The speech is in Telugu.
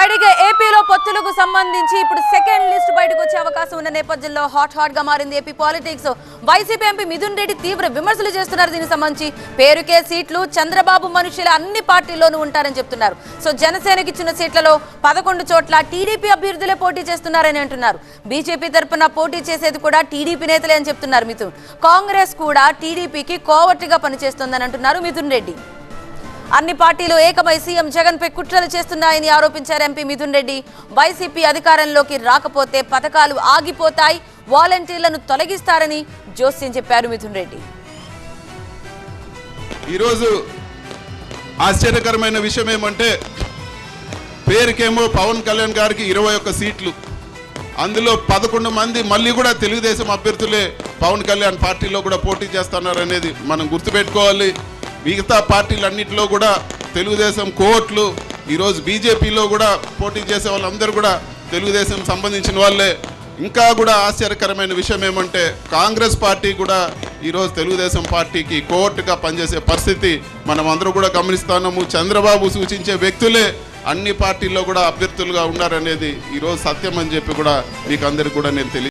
రైట్ ఏపీలో పొత్తులకు సంబంధించి ఇప్పుడు సెకండ్ లిస్ట్ బయటకు వచ్చే అవకాశం ఉన్న నేపథ్యంలో హాట్ హాట్గా మారింది AP politics. YCP MP Mithun Reddy తీవ్ర విమర్శలు చేస్తున్నారు దీనికి సంబంధించి. పేరుకే సీట్లు చంద్రబాబు మనుషులు అన్ని పార్టీల్లోనూ ఉంటారని చెప్తున్నారు. సో జనసేనకి ఇచ్చిన సీట్లలో పదకొండు చోట్ల టీడీపీ అభ్యర్థులే పోటీ చేస్తున్నారని అంటున్నారు. బీజేపీ తరఫున పోటీ చేసేది కూడా టీడీపీ నేతలే అని చెప్తున్నారు మిథున్. కాంగ్రెస్ కూడా టీడీపీకి కోవర్టుగా పనిచేస్తోందని అంటున్నారు మిథున్ రెడ్డి. అన్ని పార్టీలు ఏకమై సీఎం జగన్ పై కుట్రలు చేస్తున్నాయని ఆరోపించారు ఎంపీ మిథున్ రెడ్డి. వైసీపీ అధికారంలోకి రాకపోతే పథకాలు ఆగిపోతాయి వాలంటీర్లను తొలగిస్తారని జోస్యం చెప్పారు మిథున్ రెడ్డి. ఈరోజు ఆశ్చర్యకరమైన విషయం ఏమంటే పేరుకేమో పవన్ కళ్యాణ్ గారికి ఇరవై ఒక్క సీట్లు. అందులో పదకొండు మంది మళ్ళీ కూడా తెలుగుదేశం అభ్యర్థులే పవన్ కళ్యాణ్ పార్టీలో కూడా పోటీ చేస్తున్నారు అనేది మనం గుర్తుపెట్టుకోవాలి. మిగతా పార్టీలన్నింటిలో కూడా తెలుగుదేశం కోట్లు ఈరోజు బీజేపీలో కూడా పోటీ చేసే వాళ్ళందరూ కూడా తెలుగుదేశం సంబంధించిన వాళ్ళే. ఇంకా కూడా ఆశ్చర్యకరమైన విషయం ఏమంటే కాంగ్రెస్ పార్టీ కూడా ఈరోజు తెలుగుదేశం పార్టీకి కోర్టుగా పనిచేసే పరిస్థితి మనం అందరూ కూడా గమనిస్తున్నాము. చంద్రబాబు సూచించే వ్యక్తులే అన్ని పార్టీల్లో కూడా అభ్యర్థులుగా ఉన్నారనేది ఈరోజు సత్యం అని చెప్పి కూడా మీకు అందరికీ కూడా నేను తెలియ